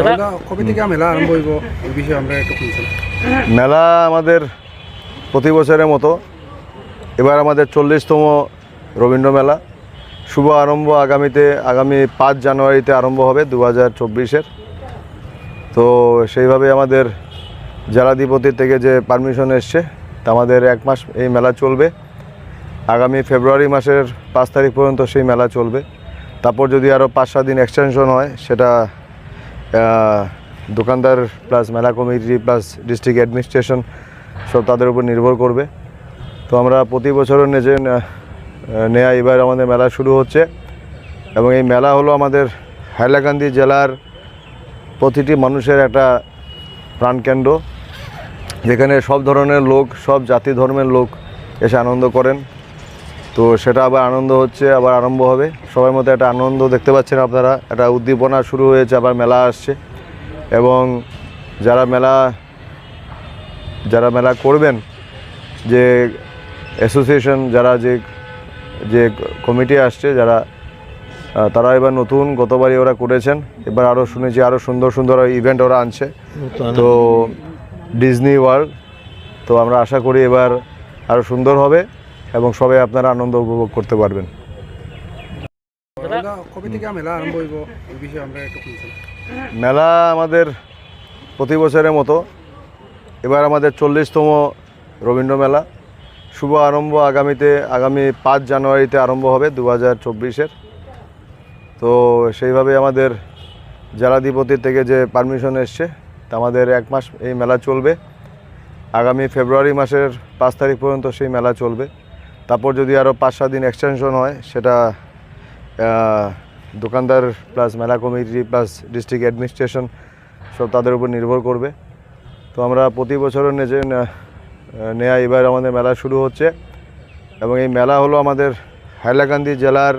আমরা কবে থেকে মেলা আরম্ভ হইব এই বিষয়ে আমরা একটু শুনছি মেলা আমাদের প্রতি বছরের মতো। এবার আমাদের চল্লিশতম রবীন্দ্র মেলা। শুভ আরম্ভ আগামীতে আগামী পাঁচ জানুয়ারিতে আরম্ভ হবে দু হাজার চব্বিশের। তো সেইভাবে আমাদের জেলাধিপতি থেকে যে পারমিশন এসছে তা আমাদের এক মাস এই মেলা চলবে। আগামী ফেব্রুয়ারি মাসের পাঁচ তারিখ পর্যন্ত সেই মেলা চলবে। তারপর যদি আরও পাঁচ সাত দিন এক্সটেনশন হয় সেটা দোকানদার প্লাস মেলা কমিটি প্লাস ডিস্ট্রিক্ট অ্যাডমিনিস্ট্রেশন সব তাদের উপর নির্ভর করবে। তো আমরা প্রতি বছরের নেজে নেয়া এবার আমাদের মেলা শুরু হচ্ছে এবং এই মেলা হলো আমাদের হাইলাকান্দি জেলার প্রতিটি মানুষের একটা প্রাণকেন্দ্র, যেখানে সব ধরনের লোক, সব জাতি ধর্মের লোক এসে আনন্দ করেন। তো সেটা আবার আনন্দ হচ্ছে, আবার আরম্ভ হবে। সবার মধ্যে একটা আনন্দ দেখতে পাচ্ছেন আপনারা। একটা উদ্দীপনা শুরু হয়েছে, আবার মেলা আসছে। এবং যারা মেলা যারা মেলা করবেন, যে অ্যাসোসিয়েশন যারা যে যে কমিটি আসছে, যারা তারা এবার নতুন গতবারই ওরা করেছেন। এবার আরও শুনেছি আরও সুন্দর সুন্দর ইভেন্ট ওরা আনছে। তো ডিজনি ওয়ার্ল্ড তো আমরা আশা করি এবার আরও সুন্দর হবে। এবং সবাই আপনারা আনন্দ উপভোগ করতে পারবেন। মেলা আমাদের প্রতি বছরের মতো। এবার আমাদের চল্লিশতম রবীন্দ্র মেলা। শুভ আরম্ভ আগামীতে আগামী পাঁচ জানুয়ারিতে আরম্ভ হবে দু হাজার চব্বিশের। তো সেইভাবে আমাদের জেলাধিপতি থেকে যে পারমিশন এসছে তা আমাদের এক মাস এই মেলা চলবে। আগামী ফেব্রুয়ারি মাসের পাঁচ তারিখ পর্যন্ত সেই মেলা চলবে। তারপর যদি আরও পাঁচ, সাত দিন এক্সটেনশন হয়, সেটা দোকানদার প্লাস মেলা কমিটি প্লাস ডিস্ট্রিক্ট অ্যাডমিনিস্ট্রেশন সব তাদের উপর নির্ভর করবে। তো আমরা প্রতি বছরের নেজে নেয়া এবার আমাদের মেলা শুরু হচ্ছে। এবং এই মেলা হলো আমাদের হাইলাকান্দি জেলার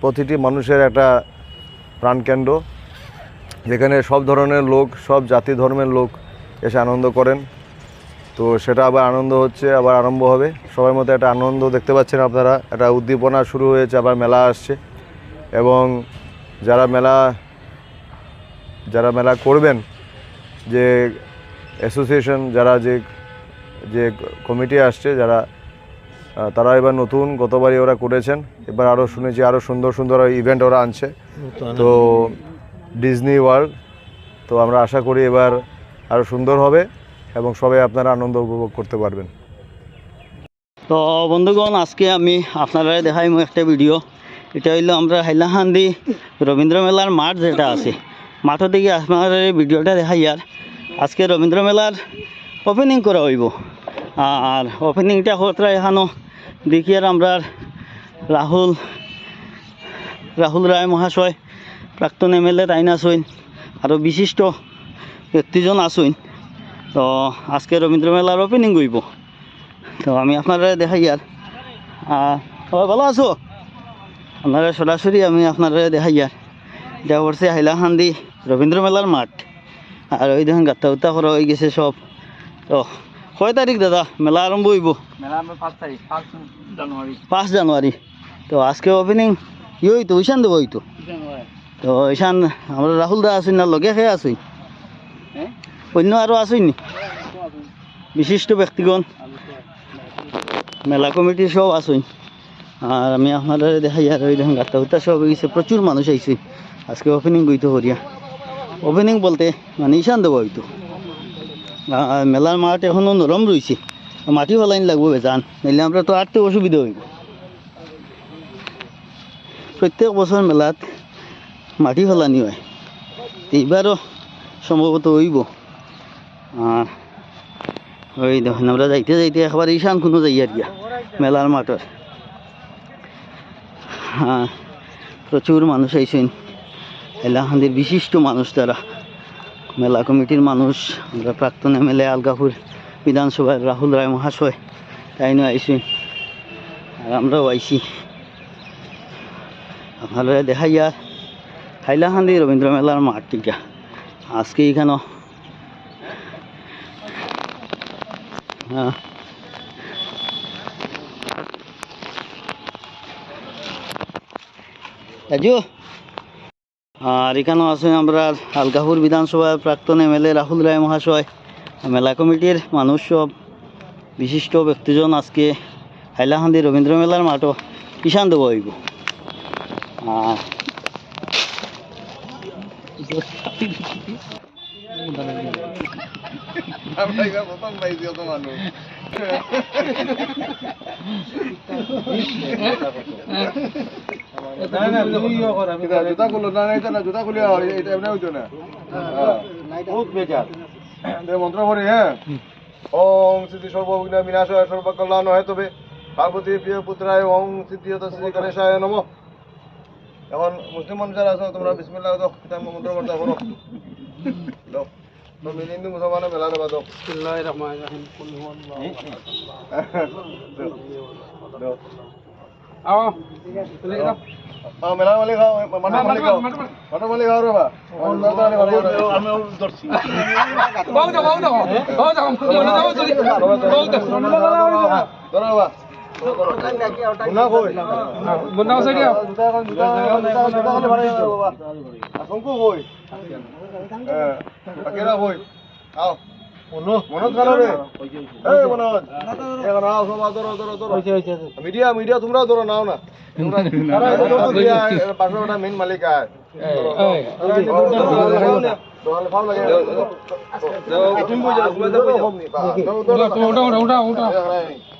প্রতিটি মানুষের একটা প্রাণকেন্দ্র। যেখানে সব ধরনের লোক, সব জাতি ধর্মের লোক এসে আনন্দ করেন। তো সেটা আবার আনন্দ হচ্ছে আবার আরম্ভ হবে। সবার মধ্যে একটা আনন্দ দেখতে পাচ্ছেন আপনারা। একটা উদ্দীপনা শুরু হয়েছে আবার মেলা আসছে। এবং যারা মেলা যারা মেলা করবেন যে অ্যাসোসিয়েশন যারা যে যে কমিটি আসছে যারা তারা এবার নতুন গতবারই ওরা করেছেন। এবার আরও শুনেছি আরও সুন্দর সুন্দর ইভেন্ট ওরা আনছে। তো ডিজনি ওয়ার্ল্ড তো আমরা আশা করি এবার আরও সুন্দর হবে। এবং সবাই আপনারা আনন্দ উপভোগ করতে পারবেন। তো বন্ধুগণ, আজকে আমি আপনারা দেখাইম একটা ভিডিও। এটা হইল আমরা হাইলাহান্দি রবীন্দ্র মেলার মাঠ যেটা আছে। মাঠের দিকে আপনার এই ভিডিওটা দেখাই আর। আজকে রবীন্দ্র মেলার ওপেনিং করা হইব। আর ওপেনিংটা হতরা এখানো দেখি আর আমরা রাহুল রাহুল রায় মহাশয়, প্রাক্তন এম এল এ তাইন আসইন আরও বিশিষ্ট ব্যক্তিজন আসইন তো আজকে রবীন্দ্র মেলার ওপেনিং হইব। তো আমি আপনারা দেখাই আর। সবাই ভালো আছো? আপনারা সরাসরি আমি আপনারা দেখাই আর। এটা করছে হাইলাহান্দি রবীন্দ্র মেলার মাঠ। আর ওই দেখেন গাত্তা উত্তা করা হয়ে গেছে সব। তো কয় তারিখ দাদা মেলা আরম্ভ হইব? পাঁচ জানুয়ারি। তো আজকে ওপেনিং ই হইতো? ঈশান দেবো হইতো? তো ঈশান আমরা রাহুল দা আসুন না লগে খেয়ে আসুন অন্য আরও আসুন নি বিশিষ্ট ব্যক্তিগণ। মেলা কমিটির সব আসুন আর আমি আপনারা দেখাই আর ওই দেখুন গাত্তা উত্তা সব গেছে। প্রচুর মানুষ আইছে। আজকে ওপেনিং গইতো হরিয়া। ওপেনিং বলতে মানে ঈশান দেবো আর মেলার মাঠ এখনও নরম রয়েছে মাটি ফেলাইন লাগবো বেজান। নাইলে আমরা তো আটতে অসুবিধা হইব। প্রত্যেক বছর মেলাত মাটি ফেলানি হয়। এইবারও সম্ভবত হইব। আর ওই দেখুন, আমরা যাইতে যাইতে একবার ঈশান কোনো যাই আর গিয়া মেলার মাঠের হ্যাঁ প্রচুর মানুষ আইসেন এলাহান্দির বিশিষ্ট মানুষ তারা মেলা কমিটির মানুষ, আমরা প্রাক্তন এম এল এ আলগাপুর বিধানসভার রাহুল রায় মহাশয়, তাইনও আইসেন আর আমরাও আইসি আপনারা দেখাই আর হাইলাহান্দি রবীন্দ্র মেলার মাঠ টিকা আজকে এখানে হ্যাঁ। রাজু? আর এখানেও আছে আমরা আলকাপুর বিধানসভার প্রাক্তন এমএলএ রাহুল রায় মহাশয়, মেলা কমিটির মানুষ সব, বিশিষ্ট ব্যক্তিজন আজকে হাইলাহান্দি রবীন্দ্র মেলার মাঠও কিষান দেবো হইব। আর জুতা খুলো না না জুতা খুলিয়া এটা এমনি হইতো না বহুত বেকার মন্ত্র পড়ি হ্যাঁ ওং সিদ্ধি সর্ববিঘ্ন বিনাশায় সর্বকল্যাণ হয় তবে পার্বতী প্রিয় পুত্রায় ওং সিদ্ধিয়ত শ্রী গণেশায় নম এখন মুসলিম মানুষ যারা আছো তোমরা বিসমিল্লাহ মন্ত্র করো দাও তো মিলি হিন্দু মুসলমানের মেলা দেবা দাও দাও আ মেলা মালিক খাও মাঠা মালিক খাও মাঠা মালিক খাও রে বা আমি ধরছি ধরো বা মুন্না কই মুন্না সাইডে জুতা এখন খালি ভাড়া দিছো বাবা শঙ্কু কই হ্যাঁ বাকিরা কই আও মনোজ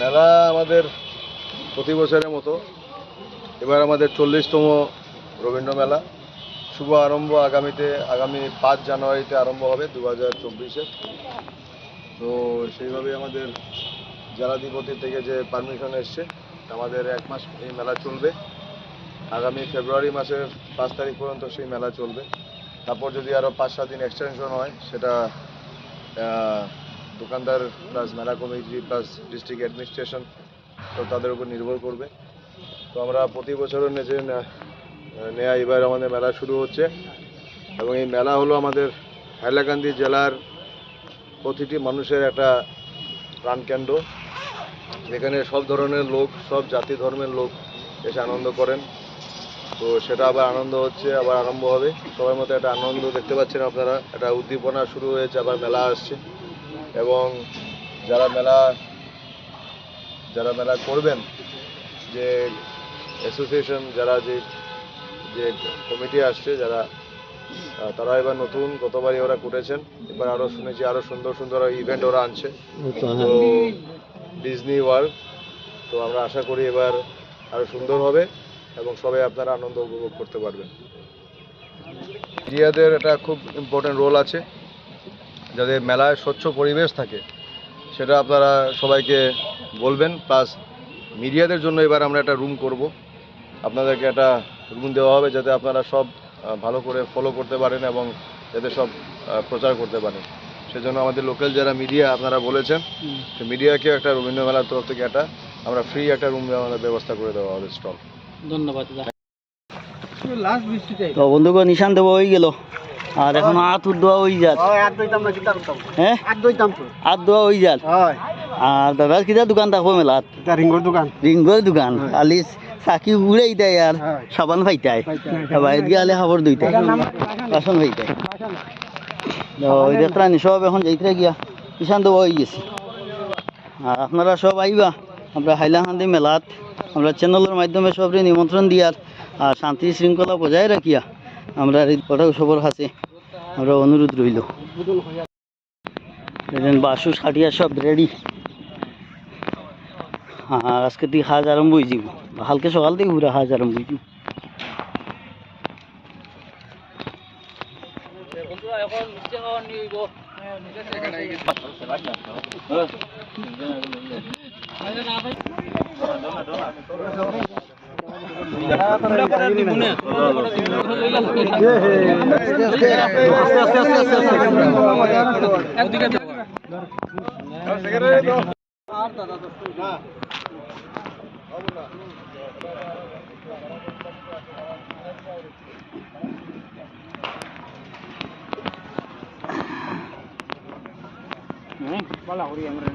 মেলা আমাদের প্রতি বছরের মতো। এবার আমাদের চল্লিশতম রবীন্দ্র মেলা। শুভ আরম্ভ আগামীতে, আগামী পাঁচ জানুয়ারিতে আরম্ভ হবে দু হাজার চব্বিশে। তো সেইভাবে আমাদের জেলাধিপতি থেকে যে পারমিশন এসছে, আমাদের এক মাস এই মেলা চলবে। আগামী ফেব্রুয়ারি মাসের পাঁচ তারিখ পর্যন্ত সেই মেলা চলবে। তারপর যদি আরও পাঁচ সাত দিন এক্সটেনশন হয়, সেটা দোকানদার প্লাস মেলা কমিটি প্লাস ডিস্ট্রিক্ট অ্যাডমিনিস্ট্রেশন তো তাদের উপর নির্ভর করবে। তো আমরা প্রতি বছরের নেচে নেয়া এবার আমাদের মেলা শুরু হচ্ছে এবং এই মেলা হলো আমাদের হাইলাকান্দি জেলার প্রতিটি মানুষের একটা প্রাণকেন্দ্র যেখানে সব ধরনের লোক, সব জাতি ধর্মের লোক এসে আনন্দ করেন। তো সেটা আবার আনন্দ হচ্ছে, আবার আরম্ভ হবে। সবার মতো একটা আনন্দ দেখতে পাচ্ছেন আপনারা। একটা উদ্দীপনা শুরু হয়েছে, আবার মেলা আসছে। এবং যারা মেলা যারা মেলা করবেন, যে অ্যাসোসিয়েশন যারা যে যে কমিটি আসছে, যারা তারা এবার নতুন গতবারই ওরা করেছেন। এবার আরও শুনেছি আরও সুন্দর সুন্দর ইভেন্ট ওরা আনছে। তো ডিজনি ওয়ার্ল্ড তো আমরা আশা করি এবার আরও সুন্দর হবে এবং সবাই আপনারা আনন্দ উপভোগ করতে পারবেন। মিডিয়াদের একটা খুব ইম্পর্টেন্ট রোল আছে। যাতে মেলায় স্বচ্ছ পরিবেশ থাকে সেটা আপনারা সবাইকে বলবেন। প্লাস মিডিয়াদের জন্য এবার আমরা একটা রুম করব। আপনাদেরকে একটা রুম দেওয়া হবে যাতে আপনারা সব ভালো করে ফলো করতে পারেন এবং যাতে সব প্রচার করতে পারেন। সেজন্য আমাদের লোকাল যারা মিডিয়া আপনারা বলেছেন তো মিডিয়াকে একটা রবীন্দ্র মেলার তরফ থেকে একটা আমরা ফ্রি একটা রুম আমাদের ব্যবস্থা করে দেওয়া হবে স্টল ধন্যবাদ তো বন্ধুগণ নিশান দেবো হয়ে গেল। আর এখন উদ্দোয়া হয়ে যাল হ্যাঁ হাত দোয়া যাল আর দাদার কিটা দোকান থাকব মেলাত রিঙ্গর দোকান। রিঙ্গর দোকান। খালি চাকি উড়াই দেয় আর সাবান ফাইতায় বাইরে গেলে খাবার দুইটাই বাসন ফাইতায় ওই সব এখন যাইতে গিয়া। কিষান দেবো হয়ে গেছে। আর আপনারা সব আইবা। আমরা হাইলাকান্দি মেলাত। আমরা চ্যানেলের মাধ্যমে সবরে নিমন্ত্রণ দিয়ার আর শান্তি শৃঙ্খলা বজায় রাখিয়া আমরা এই কটা উৎসবর কাছে আমরা অনুরোধ রইল। বাসু সাটিয়া সব রেডি আর আজকে থেকে হাজ আরম্ভ হয়ে যাব কালকে সকাল থেকে পুরো হাজ আরম্ভ হয়ে যাব বালা করি আমরা